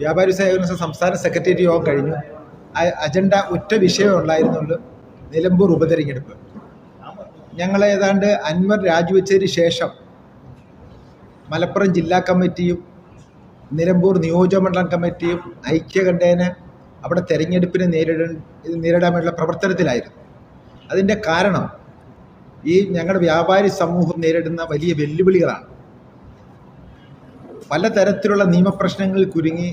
വ്യാപാരി സഹകരണ സംസ്ഥാന സെക്രട്ടേറിയറ്റ് യോഗം കഴിഞ്ഞു. അജണ്ട ഒറ്റ വിഷയം ഉണ്ടായിരുന്നുള്ളൂ നിലമ്പൂർ ഉപതെരഞ്ഞെടുപ്പ്. ഞങ്ങൾ ഏതാണ്ട് അൻവർ രാജിവെച്ചതിന് ശേഷം മലപ്പുറം ജില്ലാ കമ്മിറ്റിയും നിലമ്പൂർ നിയോജകമണ്ഡലം കമ്മിറ്റിയും ഐക്യകണ്ഠേന അവിടെ തെരഞ്ഞെടുപ്പിനെ നേരിട നേരിടാൻ വേണ്ടിയുള്ള പ്രവർത്തനത്തിലായിരുന്നു. അതിന്റെ കാരണം ഈ ഞങ്ങളുടെ വ്യാപാരി സമൂഹം നേരിടുന്ന വലിയ വെല്ലുവിളികളാണ്. പലതരത്തിലുള്ള നിയമപ്രശ്നങ്ങളിൽ കുരുങ്ങി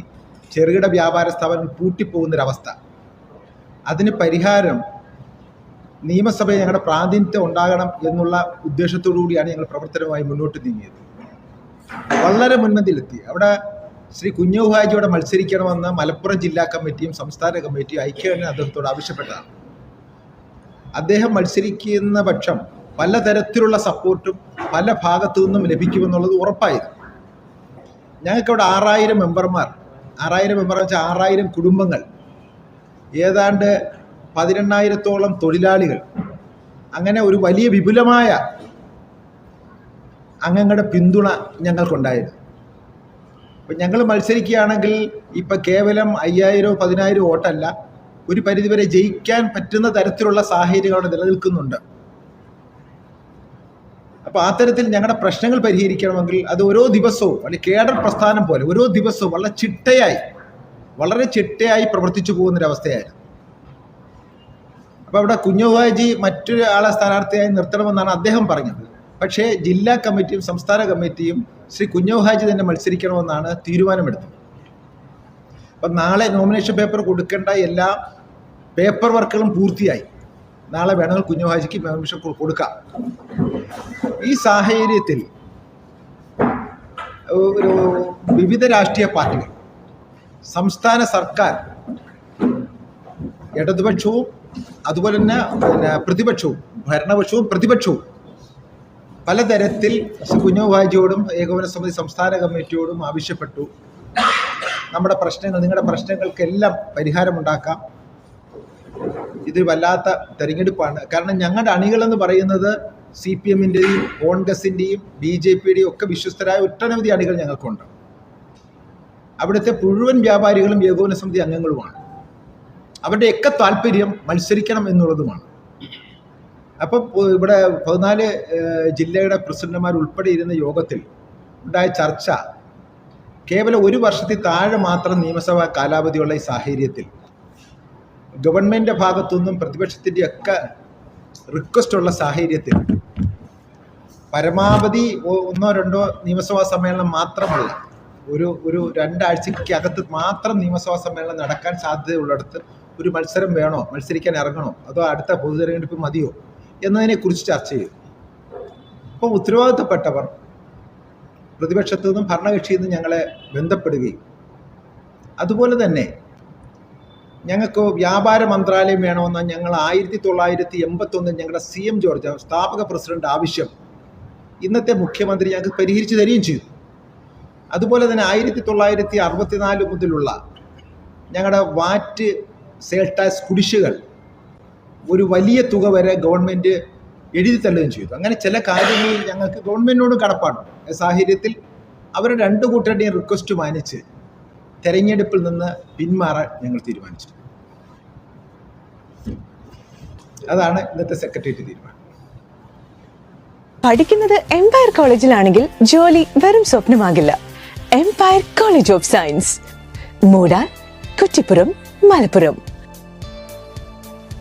ചെറുകിട വ്യാപാര സ്ഥാപനങ്ങൾ പൂട്ടിപ്പോകുന്നൊരവസ്ഥ. അതിന് പരിഹാരം നിയമസഭയിൽ ഞങ്ങളുടെ പ്രാതിനിധ്യം ഉണ്ടാകണം എന്നുള്ള ഉദ്ദേശത്തോടു കൂടിയാണ് ഞങ്ങൾ പ്രവർത്തനവുമായി മുന്നോട്ട് നീങ്ങിയത്. വളരെ മുൻപന്തിയിലെത്തി. അവിടെ ശ്രീ കുഞ്ഞുഹാജിയോടെ മത്സരിക്കണമെന്ന് മലപ്പുറം ജില്ലാ കമ്മിറ്റിയും സംസ്ഥാന കമ്മിറ്റിയും ഐക്യകണ്ഠ അദ്ദേഹത്തോട് ആവശ്യപ്പെട്ടതാണ്. അദ്ദേഹം മത്സരിക്കുന്ന പക്ഷം പലതരത്തിലുള്ള സപ്പോർട്ടും പല ഭാഗത്തു നിന്നും ലഭിക്കുമെന്നുള്ളത് ഉറപ്പായിരുന്നു. ഞങ്ങൾക്കവിടെ ആറായിരം മെമ്പർമാർ ആറായിരം മെമ്പർ വെച്ചാൽ ആറായിരം കുടുംബങ്ങൾ. ഏതാണ്ട് പതിനെണ്ണായിരത്തോളം തൊഴിലാളികൾ. അങ്ങനെ ഒരു വലിയ വിപുലമായ അംഗങ്ങളുടെ പിന്തുണ ഞങ്ങൾക്കുണ്ടായിരുന്നു അപ്പം ഞങ്ങൾ മത്സരിക്കുകയാണെങ്കിൽ ഇപ്പം കേവലം അയ്യായിരോ പതിനായിരമോ വോട്ടല്ല ഒരു പരിധിവരെ ജയിക്കാൻ പറ്റുന്ന തരത്തിലുള്ള സാഹചര്യങ്ങൾ നിലനിൽക്കുന്നുണ്ട്. അപ്പോൾ ആ തരത്തിൽ ഞങ്ങളുടെ പ്രശ്നങ്ങൾ പരിഹരിക്കണമെങ്കിൽ അത് ഓരോ ദിവസവും അല്ലെങ്കിൽ കേഡർ പ്രസ്ഥാനം പോലെ ഓരോ ദിവസവും വളരെ ചിട്ടയായി വളരെ ചിട്ടയായി പ്രവർത്തിച്ചു പോകുന്നൊരവസ്ഥയായിരുന്നു. അപ്പോൾ അവിടെ കുഞ്ഞുവാജി മറ്റൊരാളെ സ്ഥാനാർത്ഥിയായി നിർത്തണമെന്നാണ് അദ്ദേഹം പറഞ്ഞത്. പക്ഷേ ജില്ലാ കമ്മിറ്റിയും സംസ്ഥാന കമ്മിറ്റിയും ശ്രീ കുഞ്ഞുഹാജി തന്നെ മത്സരിക്കണമെന്നാണ് തീരുമാനമെടുത്തത്. അപ്പം നാളെ നോമിനേഷൻ പേപ്പർ കൊടുക്കേണ്ട എല്ലാ പേപ്പർ വർക്കുകളും പൂർത്തിയായി. നാളെ വേണമെങ്കിൽ വായിച്ചു കൊ- കൊടുക്കാം. ഈ സാഹചര്യത്തിൽ ഒരു വിവിധ രാഷ്ട്രീയ പാർട്ടികൾ സംസ്ഥാന സർക്കാർ ഇടതുപക്ഷവും അതുപോലെ തന്നെ പിന്നെ പ്രതിപക്ഷവും ഭരണപക്ഷവും പ്രതിപക്ഷവും പലതരത്തിൽ കുഞ്ഞു കുഞ്ഞുവാജിയോടും ഏകോപന സമിതി സംസ്ഥാന കമ്മിറ്റിയോടും ആവശ്യപ്പെട്ടു. നമ്മുടെ പ്രശ്നങ്ങൾ നിങ്ങളുടെ പ്രശ്നങ്ങൾക്കെല്ലാം പരിഹാരമുണ്ടാക്കാം. ഇത് വല്ലാത്ത തെരഞ്ഞെടുപ്പാണ്. കാരണം ഞങ്ങളുടെ അണികളെന്ന് പറയുന്നത് സി പി എമ്മിന്റെയും കോൺഗ്രസിന്റെയും ബി ജെ പിയുടെയും ഒക്കെ വിശ്വസ്തരായ ഒട്ടനവധി അണികൾ ഞങ്ങൾക്കുണ്ട്. അവിടുത്തെ മുഴുവൻ വ്യാപാരികളും ഏകോപന സമിതി അംഗങ്ങളുമാണ്. അവരുടെയൊക്കെ താല്പര്യം മത്സരിക്കണം എന്നുള്ളതുമാണ്. അപ്പം ഇവിടെ പതിനാല് ജില്ലയുടെ പ്രസിഡന്റുമാർ ഉൾപ്പെടെ ഇരുന്ന യോഗത്തിൽ ഉണ്ടായ ചർച്ച കേവലം ഒരു വർഷത്തിൽ താഴെ മാത്രം നിയമസഭാ കാലാവധിയുള്ള ഈ സാഹചര്യത്തിൽ ഗവൺമെന്റ് ഭാഗത്തുനിന്നും പ്രതിപക്ഷത്തിന്റെ ഒക്കെ റിക്വസ്റ്റുള്ള സാഹചര്യത്തിൽ പരമാവധി ഒന്നോ രണ്ടോ നിയമസഭാ സമ്മേളനം മാത്രമല്ല ഒരു ഒരു രണ്ടാഴ്ചക്കകത്ത് മാത്രം നിയമസഭാ സമ്മേളനം നടക്കാൻ സാധ്യതയുള്ളിടത്ത് ഒരു മത്സരം വേണോ മത്സരിക്കാൻ ഇറങ്ങണോ അതോ അടുത്ത പൊതുതെരഞ്ഞെടുപ്പ് മതിയോ എന്നതിനെക്കുറിച്ച് ചർച്ച ചെയ്തു അപ്പോൾ ഉത്തരവാദിത്തപ്പെട്ടവർ പ്രതിപക്ഷത്തു നിന്നും ഭരണകക്ഷിയിൽ നിന്നും ഞങ്ങളെ ബന്ധപ്പെടുകയും അതുപോലെ തന്നെ ഞങ്ങൾക്ക് വ്യാപാര മന്ത്രാലയം വേണമെന്ന ഞങ്ങൾ ആയിരത്തി തൊള്ളായിരത്തി എൺപത്തൊന്നിൽ ഞങ്ങളുടെ സി എം ജോർജ് സ്ഥാപക പ്രസിഡന്റ് ആവശ്യം ഇന്നത്തെ മുഖ്യമന്ത്രി ഞങ്ങൾക്ക് പരിഹരിച്ചു തരികയും ചെയ്തു. അതുപോലെ തന്നെ ആയിരത്തി തൊള്ളായിരത്തി അറുപത്തിനാല് മുതലുള്ള ഞങ്ങളുടെ വാറ്റ് സെയിൽ ടാക്സ് കുടിശ്ശികൾ ഒരു വലിയ തുക വരെ ഗവൺമെന്റ് എഴുതി തള്ളുകയും ചെയ്തു. അങ്ങനെ ചില കാര്യങ്ങളിൽ ഞങ്ങൾക്ക് ഗവൺമെന്റിനോട് കടപ്പാടുണ്ട്. സാഹചര്യത്തിൽ അവർ രണ്ട് കൂട്ടരുടെയും റിക്വസ്റ്റ് മാനിച്ച് തെരഞ്ഞെടുപ്പിൽ നിന്ന് പിന്മാറാൻ ഞങ്ങൾ തീരുമാനിച്ചു അതാണ് ഇന്നത്തെ സെക്രട്ടേറിയറ്റ് തീരുമാനം. പഠിക്കുന്നത് എംപയർ കോളേജിലാണെങ്കിൽ ജോലി വെറും സ്വപ്നമാകില്ല. എംപയർ കോളേജ് ഓഫ് സയൻസ് മൂടാൻ കുറ്റിപ്പുറം മലപ്പുറം.